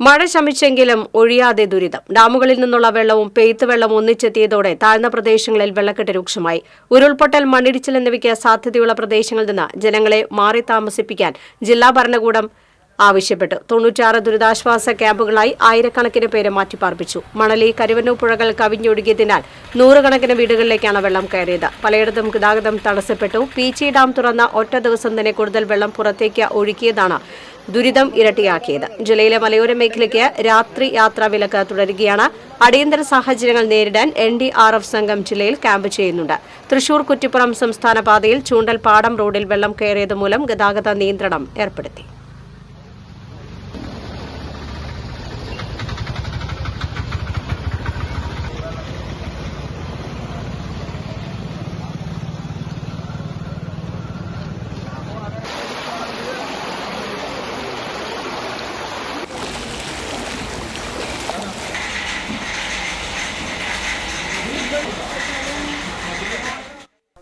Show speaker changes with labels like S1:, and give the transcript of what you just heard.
S1: മഴ ശമിച്ചെങ്കിലും ഒഴിയാതെ ദുരിതം. ഡാമുകളിൽ നിന്നുള്ള വെള്ളവും പെയ്ത്ത് വെള്ളം ഒന്നിച്ചെത്തിയതോടെ താഴ്ന്ന പ്രദേശങ്ങളിൽ വെള്ളക്കെട്ട് രൂക്ഷമായി. ഉരുൾപൊട്ടൽ മണ്ണിടിച്ചിൽ എന്നിവയ്ക്ക് സാധ്യതയുള്ള പ്രദേശങ്ങളിൽ നിന്ന് ജനങ്ങളെ മാറി താമസിപ്പിക്കാൻ ജില്ലാ ഭരണകൂടം ആവശ്യപ്പെട്ടു. തൊണ്ണൂറ്റാറ് ദുരിതാശ്വാസ ക്യാമ്പുകളായി ആയിരക്കണക്കിന് പേരെ മാറ്റിപ്പാർപ്പിച്ചു. മണലി കരുവന്നൂർ പുഴകൾ കവിഞ്ഞൊഴുകിയതിനാൽ നൂറുകണക്കിന് വീടുകളിലേക്കാണ് വെള്ളം കയറിയത്. പലയിടത്തും ഗതാഗതം തടസ്സപ്പെട്ടു. പീച്ചി ഡാം തുറന്ന ഒറ്റ ദിവസം തന്നെ കൂടുതൽ വെള്ളം പുറത്തേക്ക് ഒഴുക്കിയതാണ് ദുരിതം ഇരട്ടിയാക്കിയത്. ജില്ലയിലെ മലയോര മേഖലയ്ക്ക് രാത്രി യാത്രാ വിലക്ക് തുടരുകയാണ്. അടിയന്തര സാഹചര്യങ്ങൾ നേരിടാൻ എൻ ഡി ആർ എഫ് സംഘം ജില്ലയിൽ ക്യാമ്പ് ചെയ്യുന്നുണ്ട്. തൃശൂർ കുറ്റിപ്പുറം സംസ്ഥാന പാതയിൽ ചൂണ്ടൽ പാടം റോഡിൽ വെള്ളം കയറിയത് മൂലം ഗതാഗത നിയന്ത്രണം ഏർപ്പെടുത്തി.